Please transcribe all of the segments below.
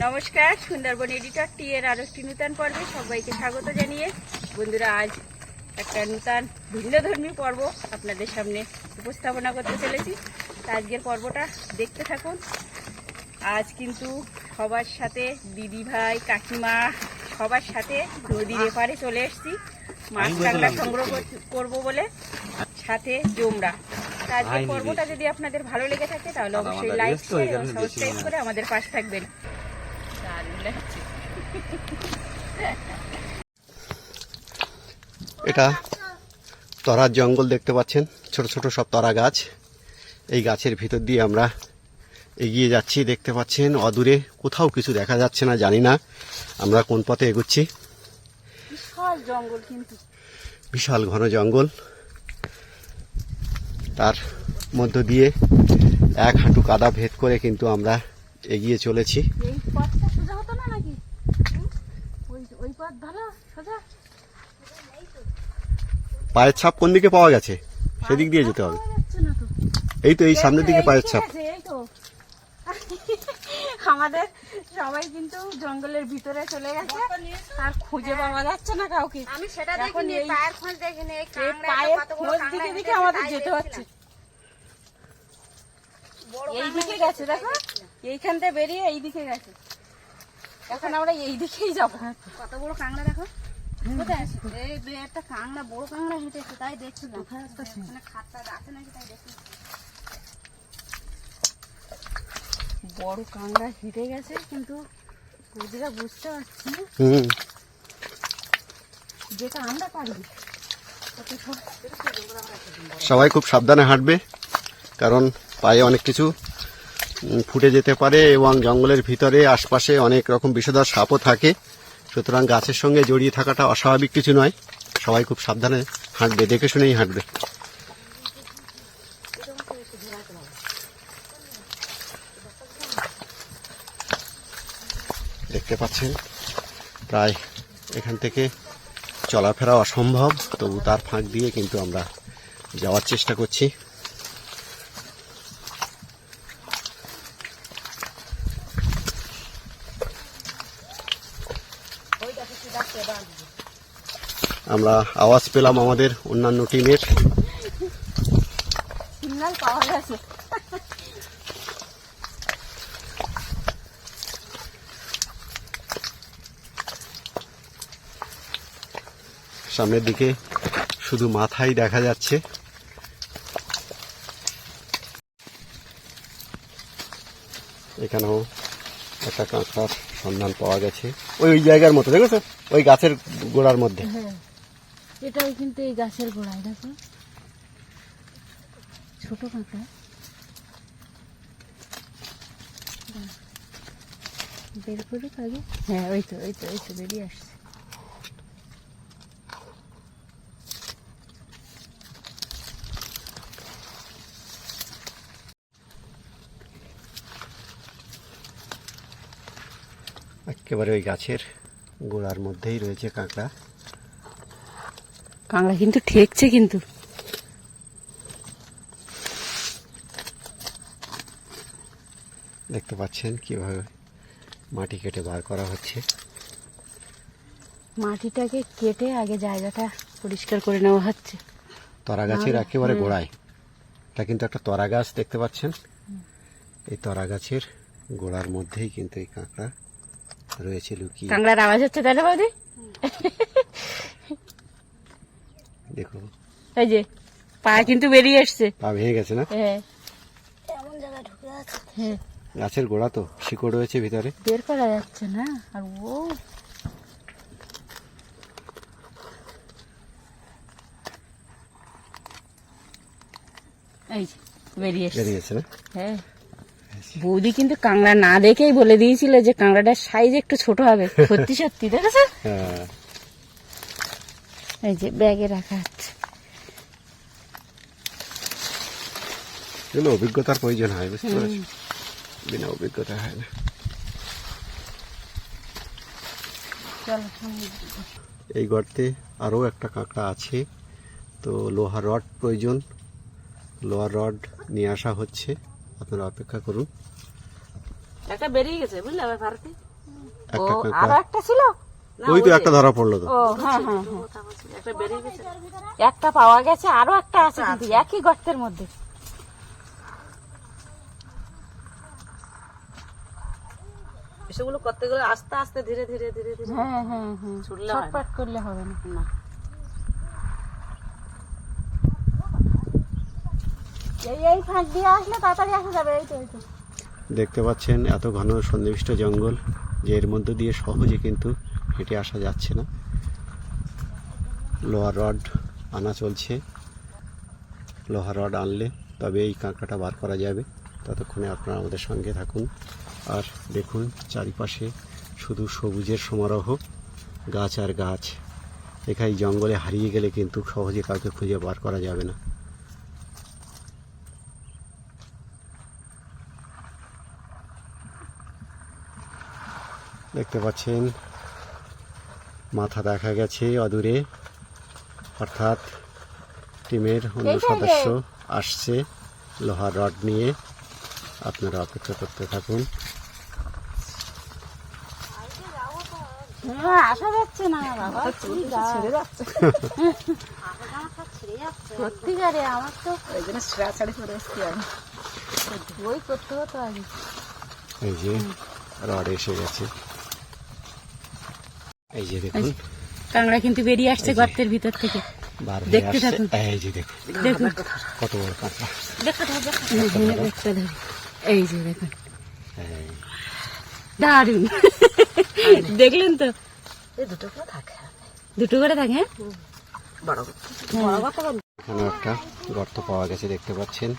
নমস্কার সুন্দরবন এডিটর টি এর আরও একটি নূতন পর্বে সবাইকে স্বাগত জানিয়ে। বন্ধুরা আজ একটা নূতন ভিন্নধর্মী পর্ব আপনাদের সামনে উপস্থাপনা করতে চলেছি। তা আজকের পর্বটা দেখতে থাকুন। আজ কিন্তু সবার সাথে দিদি ভাই কাকিমা সবার সাথে নদীর এপারে চলে এসেছি। মাছ কাঁকড়া সংগ্রহ কর- করব বলে। সাথে জোমরা। আজকের পর্বটা যদি আপনাদের ভালো লেগে থাকে তাহলে অবশ্যই লাইক শেয়ার এবং সাবস্ক্রাইব করে আমাদের পাশে থাকবেন। লাগছে এটা তরার জঙ্গল দেখতে পাচ্ছেন। ছোট ছোট সব তরা গাছ। এই গাছের ভিতর দিয়ে আমরা এগিয়ে যাচ্ছি দেখতে পাচ্ছেন। অদূরে কোথাও কিছু দেখা যাচ্ছে না জানি না। আমরা কোন পথে এগুচ্ছি? বিশাল জঙ্গল কিন্তু। বিশাল ঘন জঙ্গল। তার মধ্য দিয়ে এক হাঁটু কাদা ভেদ করে কিন্তু আমরা এগিয়ে চলেছি এই পথটা সোজা হতো না নাকি হুম? ওই ওই পথ ভালো সোজা পায়ের ছাপ কোন দিকে পাওয়া গেছে? সেদিক দিয়ে যেতে হবে। এই তো এই সামনের দিকে পায়ের ছাপ। আমাদের সবাই কিন্তু জঙ্গলের ভিতরে চলে গেছে। আর খুঁজে পাওয়া যাচ্ছে না কাউকে। আমি সেটা দেখিনি পায়ের খোঁজ দেখিনি পায়ের খোঁজ দিকে দিকে আমাদের যেতে হচ্ছে। দেখছিলাম। বড় এই দিকে গেছে দেখো। দেখছিলাম। এইখান থেকে বেরিয়ে এই দিকে গেছে। এখন আমরা এই দিকেই যাব। কত বড় কাঁকড়া দেখো? কোথায় এই দুই একটা কাঁকড়া বড় কাঁকড়া হেঁটেছে তাই খাতটা আছে? নাকি তাই দেখছিলাম বড় কাংড়া হেঁটে গেছে কিন্তু বুঝিরা বুঝতে পারছি না। হুম। যেটা আমরা পারি সবাই খুব সাবধানে হাঁটবে কারণ পায়ে অনেক কিছু ফুটে যেতে পারে এবং জঙ্গলের ভিতরে আশপাশে অনেক রকম বিষধর সাপও থাকে। সুতরাং গাছের সঙ্গে জড়িয়ে থাকাটা অস্বাভাবিক কিছু নয়। সবাই খুব সাবধানে হাঁটবে, দেখে শুনেই হাঁটবে। দেখতে পাচ্ছেন, প্রায় এখান থেকে চলাফেরা অসম্ভব, তবু তার ফাঁক দিয়ে কিন্তু আমরা যাওয়ার চেষ্টা করছি। আমরা আওয়াজ পেলাম আমাদের অন্যান্য টিমের। সামনের দিকে শুধু মাথাই দেখা যাচ্ছে। এখানেও একটা কাঁকড়ার সন্ধান পাওয়া গেছে। ওই ওই জায়গার মতো দেখেছ? ওই গাছের গোড়ার মধ্যে। হ্যাঁ। এটাও কিন্তু এই গাছের গোড়ায়, দেখো। ছোট কাঁকড়া বের করে আগে হ্যাঁ ওই তো ওই তো ওই তো, বেরিয়ে আসছে। একেবারে ওই গাছের গোড়ার মধ্যেই রয়েছে কাঁকড়া। কাঁকড়া কিন্তু ঠেকছে কিন্তু। দেখতে পাচ্ছেন কীভাবে মাটি কেটে বার করা হচ্ছে। মাটিটাকে কেটে আগে জায়গাটা পরিষ্কার করে নেওয়া হচ্ছে। তরা গাছের একেবারে গোড়ায়। এটা কিন্তু একটা তরা গাছ দেখতে পাচ্ছেন। এই তরা গাছের গোড়ার মধ্যেই কিন্তু এই কাঁকড়া রয়েছে লুকিয়ে। কাঁকড়ার আওয়াজ হচ্ছে তাহলে বৌদি? দেখো। এই যে পা কিন্তু বেরিয়ে এসছে পা ভেঙে গেছে না? হ্যাঁ। এমন জায়গায় ঢুকে আছে হ্যাঁ। গাছের গোড়া তো শিকড় রয়েছে ভিতরে। বের করা যাচ্ছে না আর ও। এই বেরিয়ে বেরিয়েছে না? হ্যাঁ। বৌদি কিন্তু কাঁকড়া না দেখেই বলে দিয়েছিল যে কাঁকড়াটার সাইজ একটু ছোট হবে। সত্যি সত্যি দেখেছ? হ্যাঁ। এই যে ব্যাগে রাখা আছে। এগুলো অভিজ্ঞতার প্রয়োজন হয় বুঝতে পারছ? বিনা অভিজ্ঞতা হয় না। এই গর্তে আরও একটা কাঁকড়া আছে তো লোহার রড প্রয়োজন। লোহার রড নিয়ে আসা হচ্ছে। আপনারা অপেক্ষা করুন। একটা বেরিয়ে গেছে বুঝলে আবার ভারতে? ও আরও একটা ছিল? ওই তো একটা ধরা পড়ল তো। ও হ্যাঁ হ্যাঁ হ্যাঁ। একটা পাওয়া গেছে আরও একটা আছে কিন্তু একই গর্তের মধ্যে। এসবগুলো করতে গেলে আস্তে আস্তে ধীরে ধীরে ধীরে ধীরে। হ্যাঁ হ্যাঁ হ্যাঁ। ছটপট করলে হবে না। না। এই এই ফাঁক দিয়ে আসলে তাড়াতাড়ি আসা যাবে এই তো এই তো। দেখতে পাচ্ছেন এত ঘন সন্নিবিষ্ট জঙ্গল যে এর মধ্য দিয়ে সহজে কিন্তু হেঁটে আসা যাচ্ছে না। লোহার রড আনা চলছে। লোহার রড আনলে তবে এই কাঁকড়াটা বার করা যাবে। ততক্ষণে আপনারা আমাদের সঙ্গে থাকুন। আর দেখুন, চারিপাশে শুধু সবুজের সমারোহ, গাছ আর গাছ। এখানে জঙ্গলে হারিয়ে গেলে কিন্তু সহজে কাউকে খুঁজে বার করা যাবে না। দেখতে পাচ্ছেন মাথা দেখা গেছে অদূরে। অর্থাৎ টিমের অন্য। সদস্য আসছে লোহার রড নিয়ে। আপনারা অপেক্ষা করতে থাকুন। হ্যাঁ আসা যাচ্ছে না বাবা। ছেড়ে যাচ্ছে। সত্যিকারে আমার তো ওই জন্য ছাড়ি করে এসছি আমি। বই করতে হতো আগে। এই যে রড এসে গেছে। এই যে দেখুন। কাংড়া কিন্তু বেরিয়ে আসছে গর্তের ভিতর থেকে। বার দেখতে থাকুন। এই যে দেখুন। দেখুন। কত বড় কাঁকড়া। দেখা ধর দেখা এই যে দেখুন। দারুণ দেখলেন তো? এই দুটো করে থাকে। দুটো করে থাকে হ্যাঁ? বড় এখানে একটা গর্ত পাওয়া গেছে দেখতে পাচ্ছেন।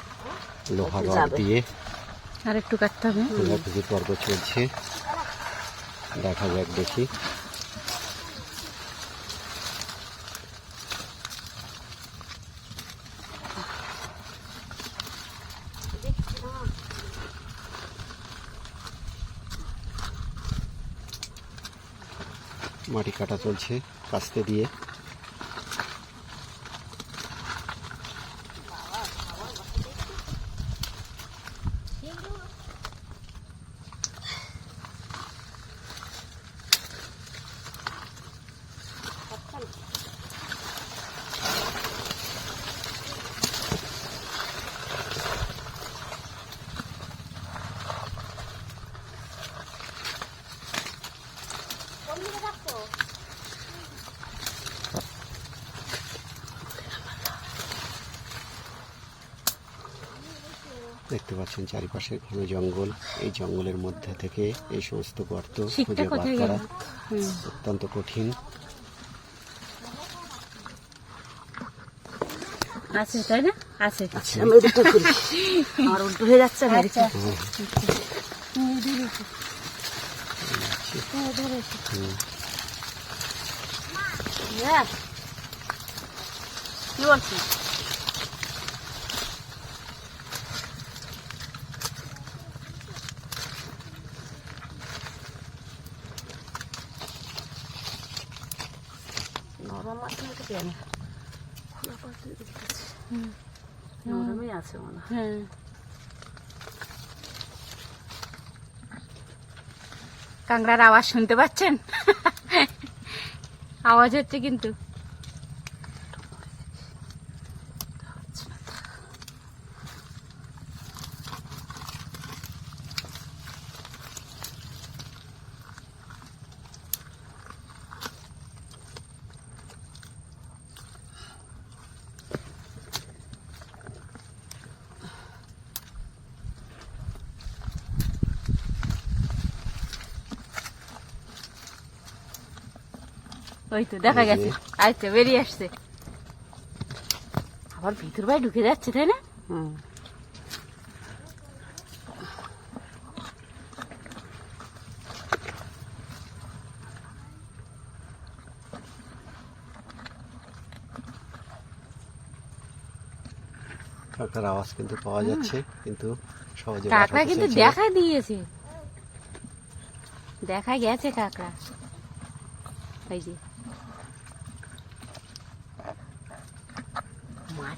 লোহা রড দিয়ে। আর একটু কাটতে হবে পর্ব চলছে। দেখা যাক দেখি। মাটি কাটা চলছে কাস্তে দিয়ে। দেখতে পাচ্ছেন চারিপাশে ঘন জঙ্গল। এই জঙ্গলের মধ্যে থেকে এই সমস্ত গর্ত খুঁজে বার করা অত্যন্ত কঠিন। আছে তাই না? আছে। আমি দুটো করি আমার উল্টো হয়ে যাচ্ছে আচ্ছা। হ্যাঁ। কি বলছিস নরম আছে না তো কেন নরমই আছে মনে হয়। কাংড়ার আওয়াজ শুনতে পাচ্ছেন? আওয়াজ হচ্ছে কিন্তু। ওই তো দেখা। গেছে। আচ্ছা বেরিয়ে আসছে। আবার ভিতর ভাই ঢুকে যাচ্ছে তাই না? হুম। কাঁকড়ার আওয়াজ কিন্তু পাওয়া যাচ্ছে কিন্তু সহজে কাঁকড়া কিন্তু দেখা দিয়েছে। দেখা গেছে কাঁকড়া এই যে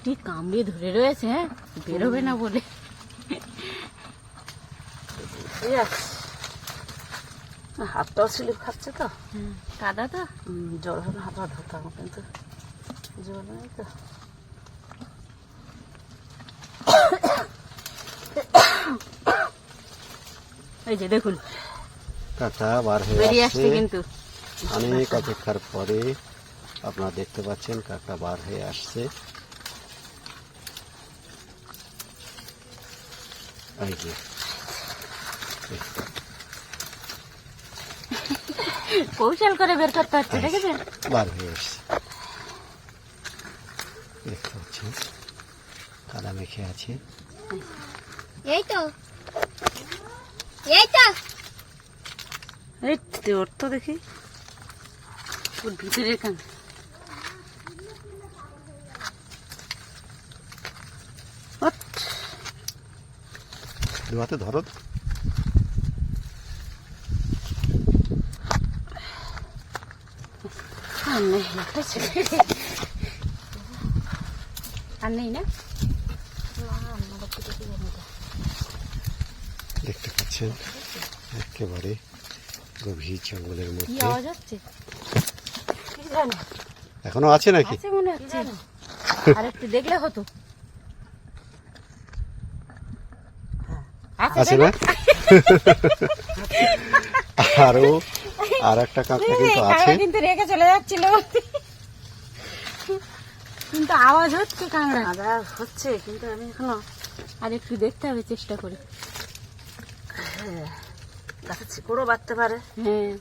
মাটি কামড়ে ধরে রয়েছে হ্যাঁ? বেরোবে না বলে। হাতটাও স্লিপ খাচ্ছে তো। কাদা তো? জল হলে হাতটা ধরতাম কিন্তু। জল নেই তো। এই যে দেখুন কাকা বার হয়ে আসছে। আসছে কিন্তু। অনেক অপেক্ষার পরে আপনারা দেখতে পাচ্ছেন কাকা বার হয়ে আসছে। এই যে কৌশল করে বের করতে হচ্ছে দেখেছেন? বার হয়ে আসছে দেখতে পাচ্ছেন কাদা মেখে আছে। এই তো। এই তো। এই তো দেখি। ওর ভিতরের কান দু হাতে ধরো তো। আর নেই। না? দেখতে পাচ্ছেন একেবারে গভীর জঙ্গলের মধ্যে। এখনও আছে নাকি? আছে মনে হচ্ছে। আর একটু দেখলে হতো। আছে না আরও আর একটা কাঁকড়া কিন্তু আছে। কিন্তু রেখে চলে যাচ্ছিল। কিন্তু আওয়াজ হচ্ছে কাঁকড়া আদা হচ্ছে কিন্তু আমি এখনও আর একটু দেখতে হবে চেষ্টা করি। দেখাচ্ছি কোনো বাড়তে পারে। হ্যাঁ।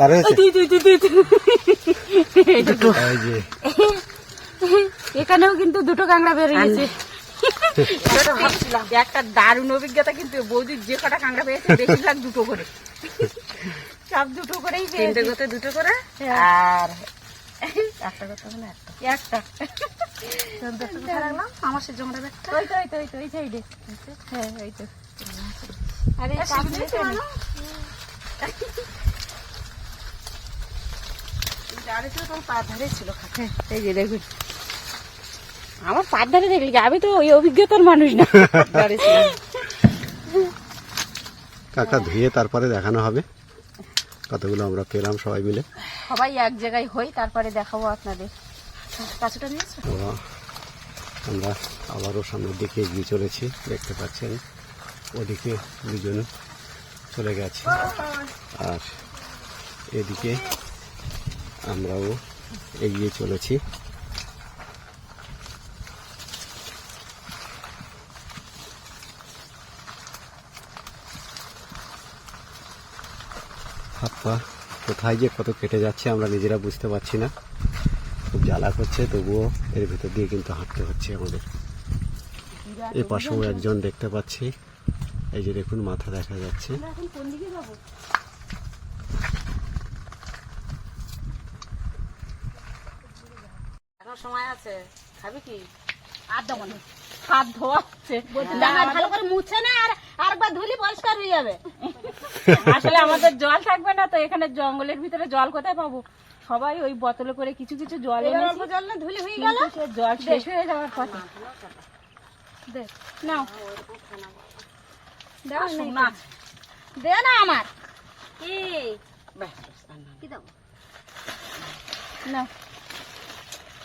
বার হয়েছে তুই তুই তুই তুই তুই। এই দেখো, এই যে। এখানেও কিন্তু দুটো কাঁকড়া বেরিয়েছে একটা দারুণ অভিজ্ঞতা কিন্তু বৌদির যে কটা কাঁকড়া পেয়েছে বেশিরভাগ দুটো করে। সব দুটো করেই তিনটে পেয়েছে গোতে দুটো করে? হ্যাঁ। আর একটা গোতে মানে একটা। একটা। রাখলাম? আমার সে জমা ব্যাগটা। ওই তো ওই তো ওই তো ওই সাইডে। হ্যাঁ ওই তো। আরে এ, কাকড়া শিখেছি এখানে। বলো। গাড়ি তো তোমার পা ধারে ছিল খাতে হ্যাঁ, এই যে দেখুন আমার পার ধারে দেখলি? আমি তো ওই অভিজ্ঞতার মানুষ না ছিল ধুয়ে তারপরে দেখানো হবে। কতগুলো আমরা পেলাম সবাই মিলে। সবাই এক জায়গায় হই তারপরে দেখাবো আপনাদের। কাছুটা নিয়েছো? তো আমরা আবারও সামনের দিকে এগিয়ে চলেছি দেখতে পাচ্ছেন। ওদিকে দুজন চলে গেছে। আর এদিকে আমরাও এগিয়ে চলেছি। হাত পা কোথায় যে কত কেটে যাচ্ছে আমরা নিজেরা বুঝতে পারছি না। খুব জ্বালা করছে, তবুও এর ভিতর দিয়ে কিন্তু হাঁটতে হচ্ছে আমাদের। এ পাশেও একজন দেখতে পাচ্ছি। এই যে দেখুন, মাথা দেখা যাচ্ছে। এখন সময় আছে। খাবি কি? আর দেবো না। হাত ধোয়া ধোয়াচ্ছে ভালো করে মুছে না আর আরেকবার ধুলি পরিষ্কার হয়ে যাবে। আসলে আমাদের জল থাকবে না তো এখানে জঙ্গলের ভিতরে জল কোথায় পাবো? সবাই ওই বোতলে করে কিছু কিছু জল এনেছি। জল না ধুলি হয়ে সে জল শেষ হয়ে যাওয়ার পথে। দে, নাও। দাও শোনা দে না আমার। কি কি দেবো? নাও।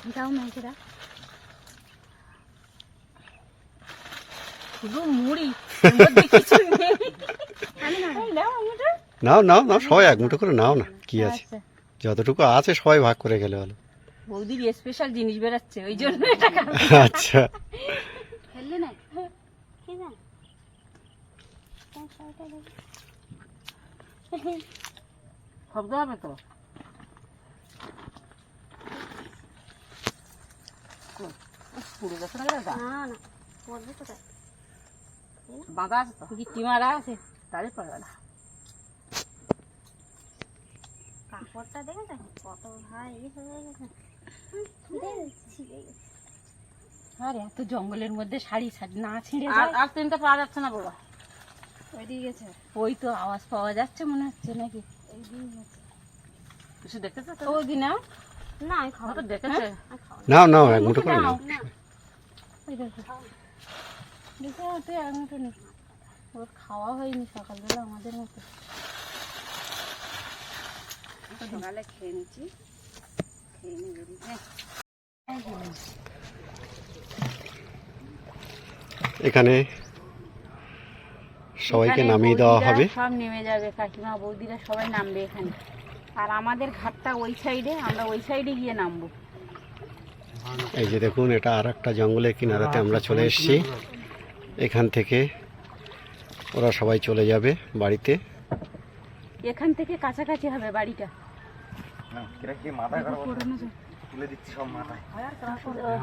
মেয়েরা শুধু মুড়ি নাও। নাও নাও সবাই এক মুঠো করে নাও না কি আছে? আচ্ছা। যতটুকু আছে সবাই ভাগ করে গেলে হলো বৌদির স্পেশাল জিনিস বেরাচ্ছে ওই জন্য আচ্ছা। ফেললি না? শব্দ হবে তো। পুড়ে গেছে না না না পড়বে কোথায় বাঁধা আছে তো? গিট্টি মারা আছে। তারই পড়বে না। কাপড়টা দেখেছেন? কত ভাই হয়ে গেছে। হুম, দেখ, ছিঁড়ে গেছে। আর এত জঙ্গলের মধ্যে শাড়ি শাড়ি না ছিঁড়ে আর আর তিনটা পাওয়া যাচ্ছে না বাবা। ওইদিকে গেছে। ওই তো আওয়াজ পাওয়া যাচ্ছে মনে হচ্ছে নাকি? কিছু দেখেছ তো? ওই দিনা না আমি খাব তো দেখেছে। নাও নাও এক মুঠো করে নাও। ওই দেখো। দেখো ওতে এক মুঠো নেই ওর খাওয়া হয়নি সকালবেলা আমাদের মতো। সকালে খেয়ে নিচ্ছি। খেয়ে এখানে সবাইকে নামিয়ে দেওয়া হবে। সব নেমে যাবে কাকিমা বৌদিরা সবাই নামবে এখানে। আর আমাদের ঘাটটা ওই সাইডে আমরা ওই সাইডে গিয়ে নামবো। এই যে দেখুন এটা আর একটা জঙ্গলের কিনারাতে আমরা চলে এসেছি। এখান থেকে ওরা সবাই চলে যাবে বাড়িতে। এখান থেকে কাছাকাছি হবে বাড়িটা।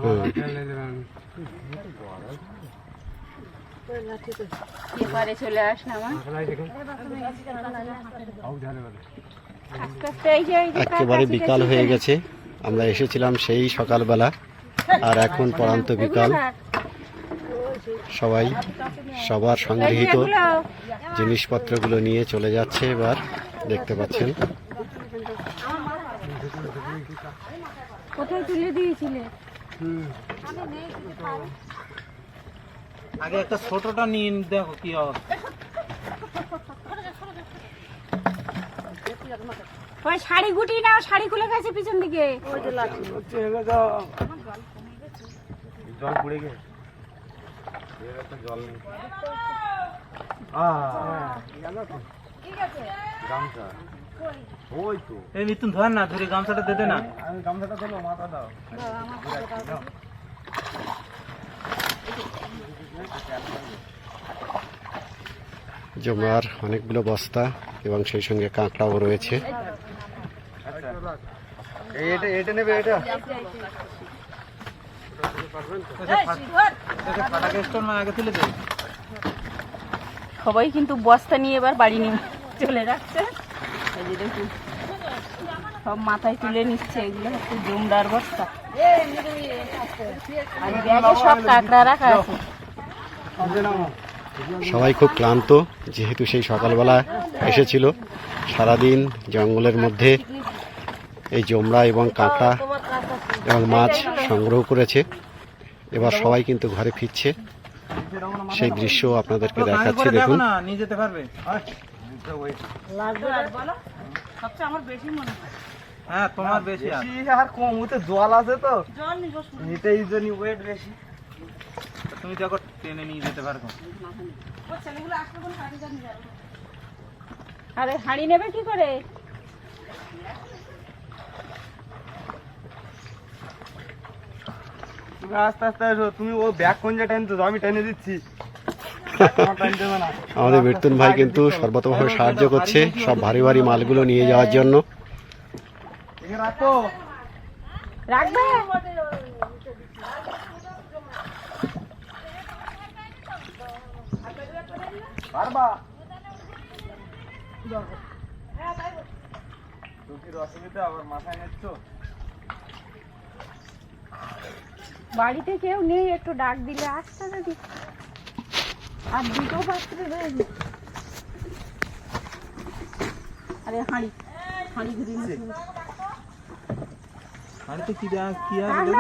হুম। এপারে চলে আসলাম একেবারে বিকাল হয়ে গেছে। আমরা এসেছিলাম সেই সকালবেলা আর এখন পড়ান্ত বিকাল। সবাই সবার সংগৃহীত জিনিসপত্রগুলো নিয়ে চলে যাচ্ছে এবার দেখতে পাচ্ছেন। কোথায় তুলে দিয়েছিলে? আগে একটা ছোটটা নিয়ে দেখো কি অবস্থা। ওই শাড়ি গুটি নাও শাড়ি খুলে গেছে পিছন দিকে। জল পড়ে গে জল নেই। গামছা। ওই তো। এই মিতুন ধর না ধরে গামছাটা দে দে না। আমি গামছাটা দিলো মাথা দাও। জমার অনেকগুলো বস্তা এবং সেই সঙ্গে কাঁকড়াও রয়েছে। সবাই কিন্তু বস্তা নিয়ে এবার বাড়ি নিয়ে চলে যাচ্ছে। এই যে দেখুন সব মাথায় তুলে নিচ্ছে এগুলো হচ্ছে জমদার বস্তা। আর ব্যাগে সব কাঁকড়া রাখা আছে। সবাই খুব ক্লান্ত যেহেতু সেই সকালবেলা এসেছিল। সারাদিন জঙ্গলের মধ্যে এই জমরা এবং কাঁকড়া এবং মাছ সংগ্রহ করেছে। এবার সবাই কিন্তু ঘরে ফিরছে। সেই দৃশ্য আপনাদেরকে দেখাচ্ছি দেখুন। মনে হয়। হ্যাঁ তোমার বেশি আর। আর কম ওতে জল আছে তো। এটাই জন্য ওয়েট বেশি। তুমি দেখো টেনে নিয়ে যেতে পারব। আরে হাঁড়ি নেবে কি করে? তুমি আস্তে আস্তে এসো তুমি ও ব্যাগ কোন যে টেনছো আমি টেনে দিচ্ছি। টাইম আমাদের বেতন ভাই কিন্তু সর্বতভাবে সাহায্য করছে সব ভারী ভারী মালগুলো নিয়ে যাওয়ার জন্য। রাখবে? পারবা টুকির অসুবিধা আবার মাথায় নিচ্ছ? বাড়িতে কেউ নেই একটু ডাক দিলে আসতে যদি। আর দুটো পাত্র রয়েছে আরে হাঁড়ি। হাঁড়ি ঘুরি আরে তো কি দেয়া- কি আছে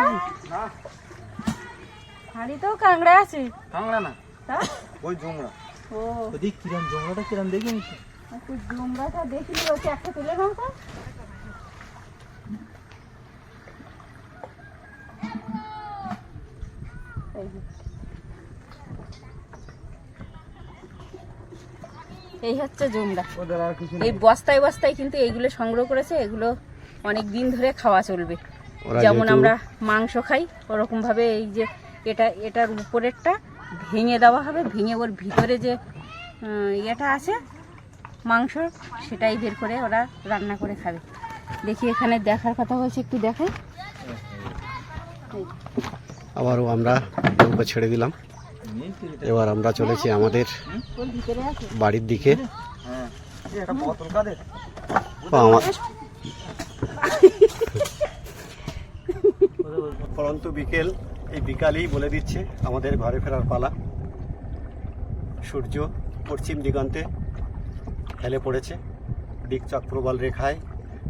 হাঁড়িতেও কাঁকড়া আছে। কাংড়া না। ওই জুমড়া ও। ওদিক কিরম জঙ্গলটা কিরম দেখি একটু জুমরাটা দেখিনি ওকে একটা তুলে নাও তো। এই হচ্ছে জুমরা। ওদের আর কিছু এই বস্তায় বস্তায় কিন্তু এইগুলো সংগ্রহ করেছে এগুলো অনেক দিন ধরে খাওয়া চলবে। যেমন আমরা মাংস খাই ওরকম ভাবে এই যে এটা এটার উপরেরটা ভেঙে দেওয়া হবে ভেঙে ওর ভিতরে যে ইয়েটা আছে মাংস সেটাই বের করে ওরা রান্না করে খাবে। দেখি এখানে দেখার কথা হয়েছে একটু দেখে আবারও আমরা নৌকা ছেড়ে দিলাম। এবার আমরা চলেছি আমাদের বাড়ির দিকে। পরন্তু বিকেল। এই বিকালেই বলে দিচ্ছে আমাদের ঘরে ফেরার পালা। সূর্য পশ্চিম দিগন্তে হেলে পড়েছে। দিকচক প্রবল রেখায়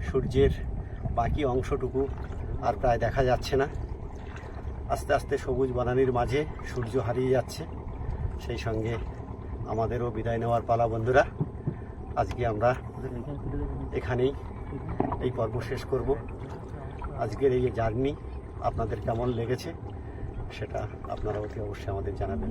সূর্যের বাকি অংশটুকু আর প্রায় দেখা যাচ্ছে না। আস্তে আস্তে সবুজ বনানির মাঝে সূর্য হারিয়ে যাচ্ছে। সেই সঙ্গে আমাদেরও বিদায় নেওয়ার পালা, বন্ধুরা। আজকে আমরা এখানেই এই পর্ব শেষ করব। আজকের এই জার্নি আপনাদের কেমন লেগেছে? সেটা আপনারা অতি অবশ্যই আমাদের জানাবেন।